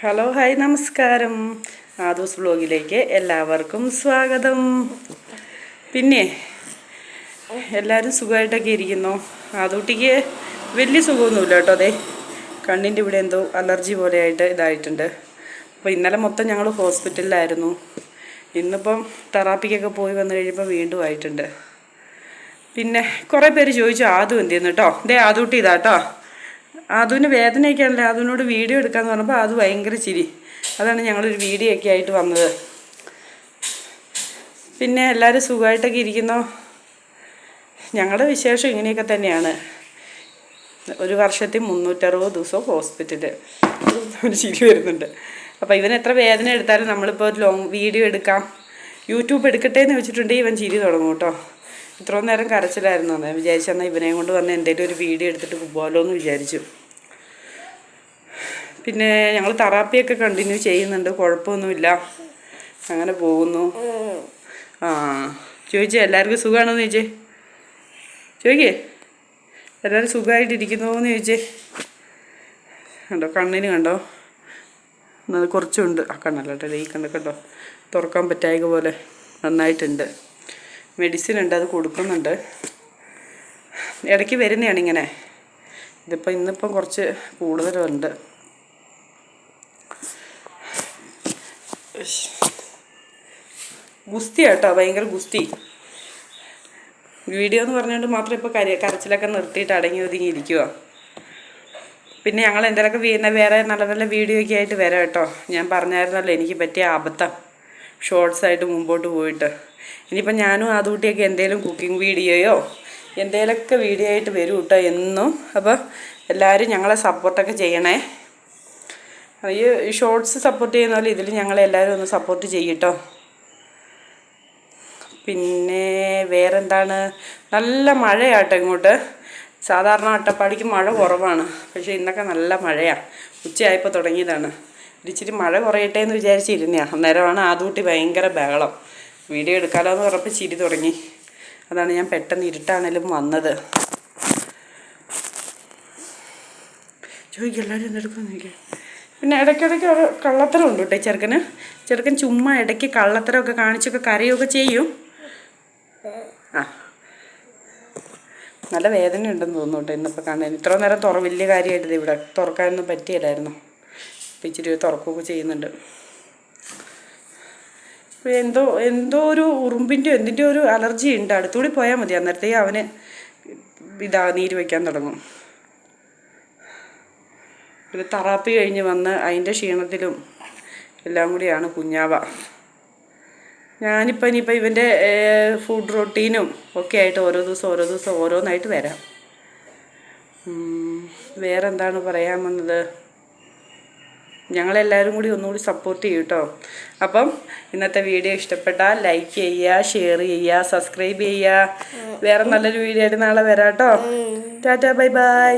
Hello hi നമസ്കാരം. ആദോസ് വ്ലോഗിലേക്ക് എല്ലാവർക്കും സ്വാഗതം. പിന്നെ എല്ലാവരും സുഖമായിട്ടൊക്കെ ഇരിക്കുന്നു. ആദൂട്ടിക്ക് വലിയ സുഖമൊന്നുമില്ല കേട്ടോ അതെ കണ്ണിന്റെ ഇവിടെ എന്തോ അലർജി പോലെയായിട്ട് ഇതായിട്ടുണ്ട്. അപ്പോൾ ഇന്നലെ മൊത്തം ഞങ്ങൾ ഹോസ്പിറ്റലിലായിരുന്നു. ഇന്നിപ്പം തെറാപ്പിക്കൊക്കെ പോയി വന്നു കഴിയുമ്പോൾ വീണ്ടും ആയിട്ടുണ്ട്. പിന്നെ കുറേ പേര് ചോദിച്ചു ആദു എന്ത് ചെയ്യുന്നു കേട്ടോ? ദേ ആദൂട്ടി ഇതാട്ടോ വേദനയൊക്കെ ആണല്ലേ അതിനോട് വീഡിയോ എടുക്കാന്ന് പറഞ്ഞപ്പോൾ അത് ഭയങ്കര ചിരി. അതാണ് ഞങ്ങളൊരു വീഡിയോ ഒക്കെ ആയിട്ട് വന്നത്. പിന്നെ എല്ലാവരും സുഖമായിട്ടൊക്കെ ഇരിക്കുന്നോ? ഞങ്ങളുടെ വിശേഷം ഇങ്ങനെയൊക്കെ തന്നെയാണ്. ഒരു വർഷത്തിൽ മുന്നൂറ്ററുപത് ദിവസവും ഹോസ്പിറ്റലിൽ ഒരു ചിരി വരുന്നുണ്ട്. അപ്പോൾ ഇവൻ എത്ര വേദന എടുത്താലും നമ്മളിപ്പോൾ ഒരു ലോങ് വീഡിയോ എടുക്കാം. യൂട്യൂബ് എടുക്കട്ടെ എന്ന് വെച്ചിട്ടുണ്ടെങ്കിൽ ഇവൻ ചിരി തുടങ്ങും കേട്ടോ. ഇത്രയും നേരം കരച്ചിലായിരുന്നു. അന്ന് വിചാരിച്ചെന്നാൽ ഇവനെയും കൊണ്ട് വന്ന് എന്തെങ്കിലും ഒരു വീഡിയോ എടുത്തിട്ട് പോകാമല്ലോ എന്ന് വിചാരിച്ചു. പിന്നെ ഞങ്ങൾ തെറാപ്പിയൊക്കെ കണ്ടിന്യൂ ചെയ്യുന്നുണ്ട്. കുഴപ്പമൊന്നുമില്ല. അങ്ങനെ പോകുന്നു. ആ ചോദിച്ചേ എല്ലാവർക്കും സുഖമാണോ എന്ന് ചോദിച്ചേ? ചോദിക്കേ? എല്ലാവരും സുഖമായിട്ടിരിക്കുന്നു എന്ന് ചോദിച്ചേ? കണ്ടോ കണ്ണിന് കണ്ടോ? കുറച്ചുണ്ട്. ആ കണ്ണല്ലോ ഈ കണ്ണ് കണ്ടോ? തുറക്കാൻ പറ്റായ പോലെ നന്നായിട്ടുണ്ട്. മെഡിസിൻ ഉണ്ട് അത് കൊടുക്കുന്നുണ്ട്. ഇടയ്ക്ക് വരുന്നതാണ് ഇങ്ങനെ. ഇതിപ്പോൾ ഇന്നിപ്പം കുറച്ച് കൂടുതലുണ്ട്. ഗുസ്തി കേട്ടോ ഭയങ്കര ഗുസ്തി. വീഡിയോ എന്ന് പറഞ്ഞുകൊണ്ട് മാത്രം ഇപ്പോൾ കര കരച്ചിലൊക്കെ നിർത്തിയിട്ട് അടങ്ങി ഒതുങ്ങി ഇരിക്കുക പിന്നെ ഞങ്ങൾ എന്തെങ്കിലുമൊക്കെ വീണ വേറെ നല്ല നല്ല വീഡിയോ ഒക്കെ ആയിട്ട് വരാം കേട്ടോ. ഞാൻ പറഞ്ഞായിരുന്നല്ലോ എനിക്ക് പറ്റിയ അബദ്ധം. ഷോർട്സ് ആയിട്ട് മുമ്പോട്ട് പോയിട്ട്. ഇനിയിപ്പോൾ ഞാനും ആ തൂട്ടിയൊക്കെ എന്തെങ്കിലും കുക്കിംഗ് വീഡിയോയോ എന്തെങ്കിലുമൊക്കെ വീഡിയോ ആയിട്ട് വരും കേട്ടോ എന്നും. അപ്പോൾ എല്ലാവരും ഞങ്ങളെ സപ്പോർട്ടൊക്കെ ചെയ്യണേ. ഈ ഷോർട്സ് സപ്പോർട്ട് ചെയ്യുന്ന പോലെ ഇതിൽ ഞങ്ങളെല്ലാവരും ഒന്ന് സപ്പോർട്ട് ചെയ്യട്ടോ. പിന്നെ വേറെന്താണ്? നല്ല മഴയാട്ടോ ഇങ്ങോട്ട്. സാധാരണ അട്ടപ്പാടിക്ക് മഴ കുറവാണ്. പക്ഷേ ഇന്നൊക്കെ നല്ല മഴയാണ് ഉച്ചയായപ്പോൾ തുടങ്ങിയതാണ്. ഇച്ചിരി മഴ കുറയട്ടെ എന്ന് വിചാരിച്ചിരുന്നതാണ് അന്നേരമാണ് ആദ്യൂട്ടി ഭയങ്കര ബഹളം. വീഡിയോ എടുക്കാമല്ലോ എന്ന് പറഞ്ഞപ്പോൾ ചിരി തുടങ്ങി. അതാണ് ഞാൻ പെട്ടെന്ന് ഇരുട്ടാണേലും വന്നത്. ചോദിക്കും എല്ലാവരും എന്തെടുക്കുമെന്ന് ചോദിക്കാം. പിന്നെ ഇടയ്ക്കിടയ്ക്ക് ഒരു കള്ളത്തരം ഉണ്ട് കേട്ടോ ചെറുക്കന്. ചെറുക്കൻ ചുമ്മാ ഇടയ്ക്ക് കള്ളത്തരമൊക്കെ കാണിച്ചൊക്കെ കരയൊക്കെ ചെയ്യും. ആ. നല്ല വേദന ഉണ്ടെന്ന് തോന്നുന്നു കേട്ടോ ഇന്നിപ്പോൾ കാണാൻ. ഇത്ര നേരം തുറ വലിയ കാര്യമായിട്ടില്ല ഇവിടെ തുറക്കാനൊന്നും പറ്റിയില്ലായിരുന്നു. ഇപ്പം ഇച്ചിരി തുറക്കുകയൊക്കെ ചെയ്യുന്നുണ്ട്. ഇപ്പോൾ എന്തോ എന്തോ ഒരു ഉറുമ്പിന്റെ എന്തിന്റെ ഒരു അലർജി ഉണ്ട്. അടുത്തുകൂടി പോയാൽ മതി. അന്നേരത്തേക്ക് അവന് ഇതാ നീര് വയ്ക്കാൻ തുടങ്ങും. ഒരു തറാപ്പി കഴിഞ്ഞ് വന്ന് അതിന്റെ ക്ഷീണത്തിലും എല്ലാം കൂടിയാണ് കുഞ്ഞാവ. ഞാനിപ്പോൾ ഇനിയിപ്പോൾ ഇവന്റെ ഫുഡ് റൊട്ടീനും ഒക്കെ ആയിട്ട് ഓരോ ദിവസം ഓരോ ദിവസം ഓരോന്നായിട്ട് വരാം. വേറെന്താണ് പറയാൻ വന്നത്? ഞങ്ങളെല്ലാവരും കൂടി ഒന്നുകൂടി സപ്പോർട്ട് ചെയ്യും കേട്ടോ അപ്പം ഇന്നത്തെ വീഡിയോ ഇഷ്ടപ്പെട്ടാൽ ലൈക്ക് ചെയ്യുക ഷെയർ ചെയ്യുക സബ്സ്ക്രൈബ് ചെയ്യുക. വേറെ നല്ലൊരു വീഡിയോ ആയിട്ട് നാളെ വരാം കേട്ടോ ടാറ്റാ ബൈ ബൈ